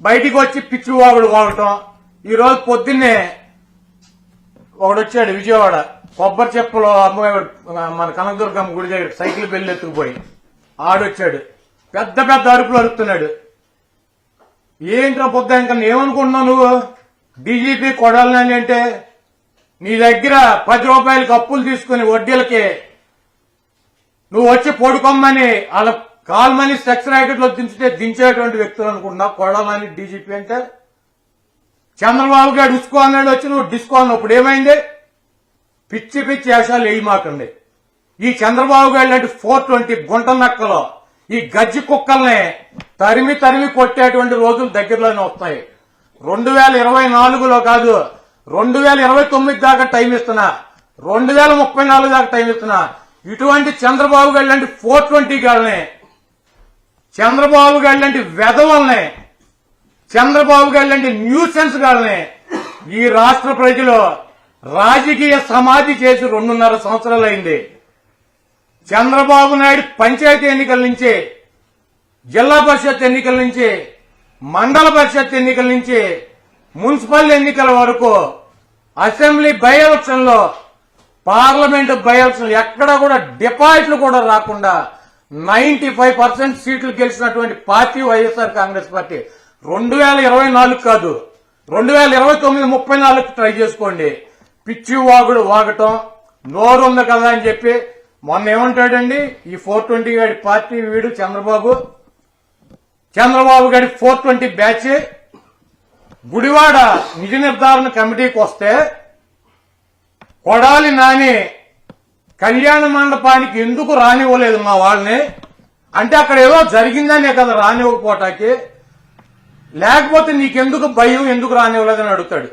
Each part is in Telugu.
బయటికి వచ్చి పిచ్చివాగుడు వాగుడు ఈరోజు పొద్దున్నే ఒకడు వచ్చాడు విజయవాడ. కొబ్బరి చెప్పులు అమ్మేవాడు మన కనకదుర్గమ్మ గుడి దగ్గర సైకిల్ బెల్లి ఎత్తుకుపోయి ఆడొచ్చాడు పెద్ద పెద్ద అరుపులు అరుపుతున్నాడు. ఏంట్రా పొద్దు ఇంకా ఏమనుకుంటున్నావు నువ్వు? డీజీపీ కొడాలని అంటే నీ దగ్గర పది రూపాయలకి అప్పులు తీసుకుని వడ్డీలకి నువ్వు వచ్చి పడుకోమని వాళ్ళ కాల్మని సెక్స్ ర్యాకెట్లో దించితే దించేటువంటి వ్యక్తులు అనుకుంటున్నా. కొడాలని డీజీపీ అంటే. చంద్రబాబు గారు డిస్కో అన్నాడు వచ్చి నువ్వు డిస్కో అన్నప్పుడు ఏమైంది? పిచ్చి పిచ్చి వేషాలు వేయమాకండి ఈ చంద్రబాబు గారు లాంటి ఫోర్ ట్వంటీ గుంట నక్కలో ఈ గజ్జి కుక్కల్ని తరిమి తరిమి కొట్టేటువంటి రోజులు దగ్గరలోనే వస్తాయి. రెండు వేల ఇరవై నాలుగులో కాదు రెండు వేల ఇరవై తొమ్మిది దాకా టైం ఇస్తున్నా. రెండు వేల ముప్పై నాలుగు దాకా టైం ఇస్తున్నా. ఇటువంటి చంద్రబాబు గారు లాంటి ఫోర్ ట్వంటీ గారిని చంద్రబాబు గారు లాంటి వెధవల్ని చంద్రబాబు గారు లాంటి న్యూసెన్స్ గారిని ఈ రాష్ట్ర ప్రజలు రాజకీయ సమాధి చేసి రెండున్నర సంవత్సరాలు అయింది. చంద్రబాబు నాయుడు పంచాయతీ ఎన్నికల నుంచి జిల్లా పరిషత్ ఎన్నికల నుంచి మండల పరిషత్ ఎన్నికల నుంచి మున్సిపల్ ఎన్నికల వరకు అసెంబ్లీ బై ఎలక్షన్లో పార్లమెంట్ బై ఎలక్షన్ ఎక్కడా కూడా డిపాజిట్లు కూడా రాకుండా నైన్టీ ఫైవ్ పర్సెంట్ సీట్లు గెలిచినటువంటి పార్టీ వైఎస్ఆర్ కాంగ్రెస్ పార్టీ. రెండు వేల ఇరవై నాలుగు కాదు. రెండు వేల ఇరవై తొమ్మిది ముప్పై నాలుగు ట్రై చేసుకోండి. పిచ్చి వాగుడు వాగటం నోరు ఉంది కదా అని చెప్పి మొన్న ఏమంటాడండి? ఈ ఫోర్ ట్వంటీ గాడి పార్టీ వీడు చంద్రబాబు. చంద్రబాబు గారి ఫోర్ ట్వంటీ బ్యాచ్. గుడివాడ నిజ నిర్ధారణ కమిటీకి వస్తే కొడాలి నాని కళ్యాణ మండపానికి ఎందుకు రానివ్వలేదు మా వాళ్ళని? అంటే అక్కడ ఏదో జరిగిందనే కదా రానివ్వకపోటాకి లేకపోతే నీకెందుకు భయం ఎందుకు రానివ్వలేదని అడుగుతాడు.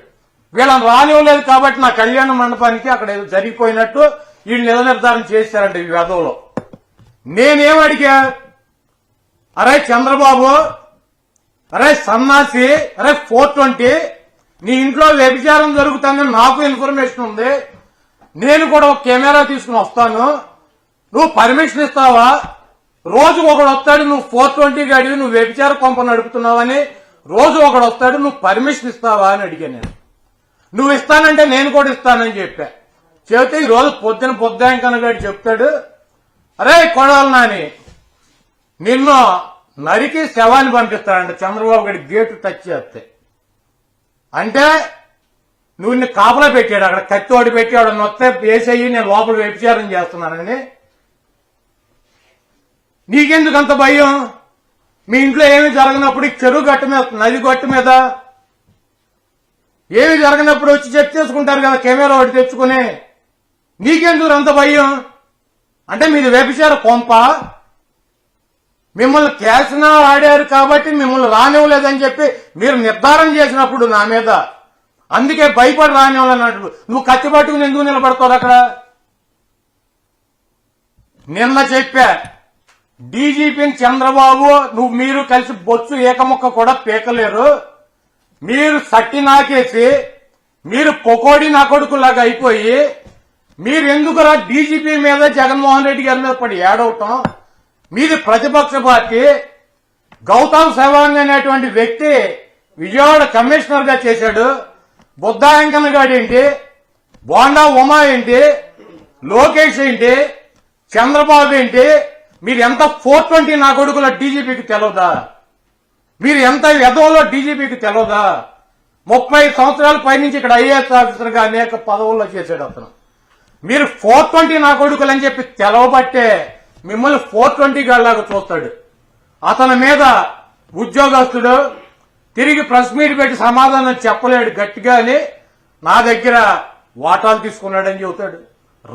వీళ్ళని రానివ్వలేదు కాబట్టి నా కళ్యాణ మండపానికి అక్కడ ఏదో జరిగిపోయినట్టు వీళ్ళు నిల నిర్ధారణ చేశారంట ఈ వేదంలో నేనేం అడిగా? అరే చంద్రబాబు అరే సన్నాసి అరే ఫోర్ ట్వంటీ నీ ఇంట్లో వ్యభిచారం జరుగుతుందని నాకు ఇన్ఫర్మేషన్ ఉంది. నేను కూడా ఒక కెమెరా తీసుకుని వస్తాను. నువ్వు పర్మిషన్ ఇస్తావా? రోజు ఒకడు వస్తాడు నువ్వు ఫోర్ ట్వంటీ అడిగి నువ్వు వ్యభిచార కొంప నడుపుతున్నావని రోజు ఒకడు వస్తాడు నువ్వు పర్మిషన్ ఇస్తావా అని అడిగాను నేను. నువ్వు ఇస్తానంటే నేను కూడా ఇస్తానని చెప్పా. చెబితే ఈ రోజు పొద్దున పొద్దాంకనగాడు చెప్తాడు అరే కొడాలి నాని నిన్ను నరికి శవాన్ని పంపిస్తాడంట. చంద్రబాబు గారి గేటు టచ్ చేస్తే. అంటే నువ్వు కాపలా పెట్టాడు అక్కడ కత్తి ఒకటి పెట్టి ఆడ నొత్తే వేసేయి నేను లోపల వ్యభిచారం చేస్తున్నానని. నీకెందుకు అంత భయం? మీ ఇంట్లో ఏమి జరగనప్పుడు చెరువు గట్టు మీద నది గట్టు మీద ఏమి జరగనప్పుడు వచ్చి చెక్ చేసుకుంటారు కదా కెమెరా ఒకటి తెచ్చుకుని. నీకెందుకు అంత భయం? అంటే మీది వ్యభిచార కొంప. మిమ్మల్ని క్యాసినా ఆడారు కాబట్టి మిమ్మల్ని రానివ్వలేదని చెప్పి మీరు నిర్ధారణ చేసినప్పుడు నా మీద అందుకే భయపడి రానివ్వాలన్నట్టు నువ్వు కత్తి పట్టుకుని ఎందుకు నిలబడతావు అక్కడ? నిన్న చెప్పా డీజీపీని చంద్రబాబు నువ్వు మీరు కలిసి బొచ్చు ఏకముక్క కూడా పీకలేరు. మీరు సట్టి నాకేసి మీరు పొకోడి నా కొడుకులాగా అయిపోయి మీరు ఎందుకురా డీజీపీ మీద జగన్మోహన్ రెడ్డి గారి మీద పడి ఏడవటం? మీది ప్రతిపక్ష పార్టీ గౌతమ్ సవాంగ్ అనేటువంటి వ్యక్తి విజయవాడ కమిషనర్గా చేశాడు. బుద్ధాయంకన్న గాడు ఏంటి? బోండా ఉమా ఏంటి? లోకేష్ ఏంటి? చంద్రబాబు ఏంటి? మీరు ఎంత ఫోర్ ట్వంటీ నా కొడుకుల డీజీపీకి తెలవదా? మీరు ఎంత ఎదవలో డీజీపీకి తెలవదా? ముప్పై సంవత్సరాల పైనుంచి ఇక్కడ ఐఏఎస్ ఆఫీసర్గా అనేక పదవుల్లో చేశాడు అతను. మీరు ఫోర్ ట్వంటీ నా కొడుకులు అని చెప్పి తెలవబట్టే మిమ్మల్ని ఫోర్ ట్వంటీ గాళ్ళలాగా చూస్తాడు. అతని మీద ఉద్యోగస్తుడు తిరిగి ప్రెస్ మీట్ పెట్టి సమాధానం చెప్పలేడు గట్టిగానే నా దగ్గర వాటాలు తీసుకున్నాడని చెబుతాడు.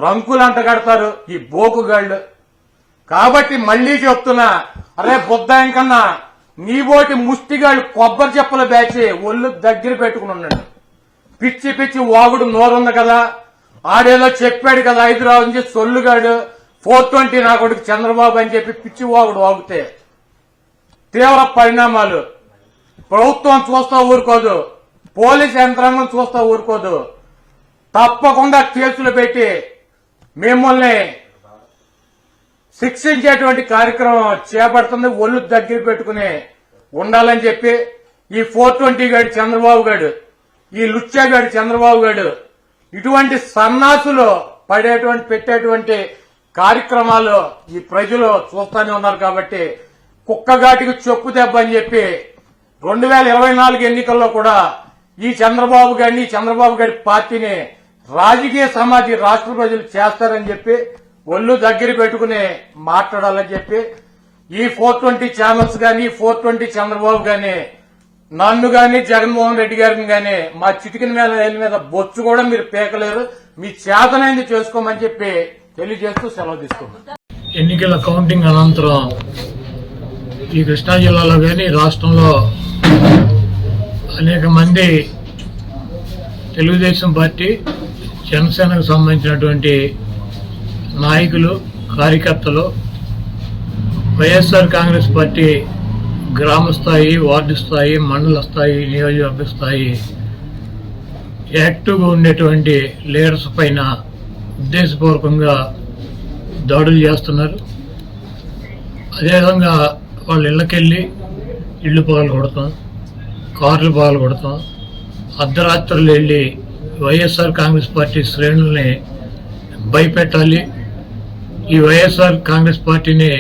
రంకులు అంట కడతారు ఈ బోకుగాళ్ళు కాబట్టి మళ్ళీ చెప్తున్నా అరే బుద్ధాయం కన్నా నీబోటి ముష్టిగాళ్ళు కొబ్బరి చెప్పుల బ్యాచి ఒళ్ళు దగ్గర పెట్టుకుని ఉన్నాడు. పిచ్చి పిచ్చి వాగుడు నోరుంది కదా ఆడేదో చెప్పాడు కదా హైదరాబాద్ నుంచి సొల్లుగాడు ఫోర్ ట్వంటీ నా కొడుకు చంద్రబాబు అని చెప్పి పిచ్చి వాగుడు వాగితే తీవ్ర పరిణామాలు. ప్రభుత్వం చూస్తా ఊరుకోదు పోలీస్ యంత్రాంగం చూస్తా ఊరుకోదు. తప్పకుండా కేసులు పెట్టి మిమ్మల్ని శిక్షించేటువంటి కార్యక్రమం చేపడుతుంది ఒళ్ళు దగ్గర పెట్టుకుని ఉండాలని చెప్పి ఈ ఫోర్ ట్వంటీ గాడు చంద్రబాబు గాడు ఈ లుచ్చా గాడు చంద్రబాబు గాడు ఇటువంటి సన్నాసులు పడేటువంటి పెట్టేటువంటి కార్యక్రమాలు ఈ ప్రజలు చూస్తూనే ఉన్నారు కాబట్టి కుక్కగాటికి చొక్కు దెబ్బ అని చెప్పి రెండు వేల ఇరవై నాలుగు ఎన్నికల్లో కూడా ఈ చంద్రబాబు గారిని ఈ చంద్రబాబు గారి పార్టీని రాజకీయ సమాధి రాష్ట్ర ప్రజలు చేస్తారని చెప్పి ఒళ్ళు దగ్గర పెట్టుకుని మాట్లాడాలని చెప్పి ఈ ఫోర్ ట్వంటీ ఛానల్స్ గాని ఫోర్ ట్వంటీ చంద్రబాబు గాని నన్ను గాని జగన్మోహన్ రెడ్డి గారిని గాని మా చిటికిన మీద మీద బొచ్చు కూడా మీరు పేకలేరు. మీ చేతనైంది చేసుకోమని చెప్పి తెలియజేస్తూ సెలవు తీసుకున్నాను ఎన్నికల కౌంటింగ్ అనంతరం ఈ కృష్ణా జిల్లాలో కానీ రాష్ట్రంలో అనేక మంది తెలుగుదేశం పార్టీ జనసేనకు సంబంధించినటువంటి నాయకులు కార్యకర్తలు వైఎస్ఆర్ కాంగ్రెస్ పార్టీ గ్రామ స్థాయి వార్డు స్థాయి మండల స్థాయి నియోజకవర్గ స్థాయి యాక్టివ్గా ఉండేటువంటి లీడర్స్ పైన ఉద్దేశపూర్వకంగా దాడులు చేస్తున్నారు. అదేవిధంగా వాళ్ళ ఇళ్ళకెళ్ళి ఇళ్ళు పగలు కొడతాం కార్లు పగలు కొడతాం. అర్ధరాత్రులు వెళ్ళి వైఎస్ఆర్ కాంగ్రెస్ పార్టీ శ్రేణుల్ని భయపెట్టాలి. ఈ వైఎస్ఆర్ కాంగ్రెస్ పార్టీని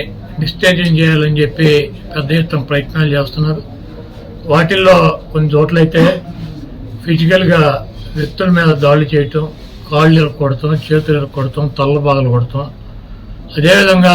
డిస్టేజన్ చేయాలని చెప్పి పెద్ద ఎత్తున ప్రయత్నాలు చేస్తున్నారు. వాటిల్లో కొన్ని చోట్లయితే ఫిజికల్గా వ్యక్తుల మీద దాడులు చేయటం కాళ్ళు కొడతాం చేతులు కొడతాం తల్ల బాగలు కొడతాం. అదేవిధంగా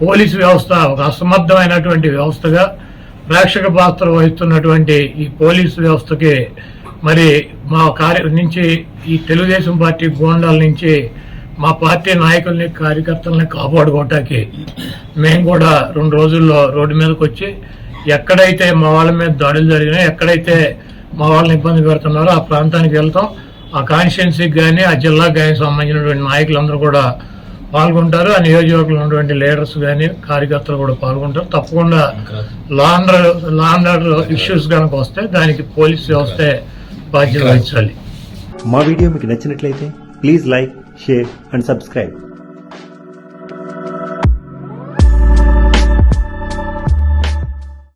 పోలీసు వ్యవస్థ ఒక అసమర్థమైనటువంటి వ్యవస్థగా ప్రేక్షక పాత్ర వహిస్తున్నటువంటి ఈ పోలీసు వ్యవస్థకి మరి మా కార్య నుంచి ఈ తెలుగుదేశం పార్టీ గోండాల నుంచి మా పార్టీ నాయకుల్ని కార్యకర్తల్ని కాపాడుకోవటానికి మేము కూడా రెండు రోజుల్లో రోడ్డు మీదకి వచ్చి ఎక్కడైతే మా వాళ్ళ మీద దాడులు జరిగినాయి ఎక్కడైతే మా వాళ్ళని ఇబ్బంది పెడుతున్నారో ఆ ప్రాంతానికి వెళ్తాం. ఆ కాన్స్టిట్యున్సీకి కానీ ఆ జిల్లాకు కానీ సంబంధించినటువంటి నాయకులందరూ కూడా పాల్గొంటారు. ఆ నియోజకవర్గంలో ఉన్నటువంటి లీడర్స్ కానీ కార్యకర్తలు కూడా పాల్గొంటారు. తప్పకుండా లాండర్ లాండర్ ఇష్యూస్ కనుక వస్తే దానికి పోలీస్ వ్యవస్థ బాధ్యత వహించాలి. మా వీడియో మీకు నచ్చినట్లయితే please like share and subscribe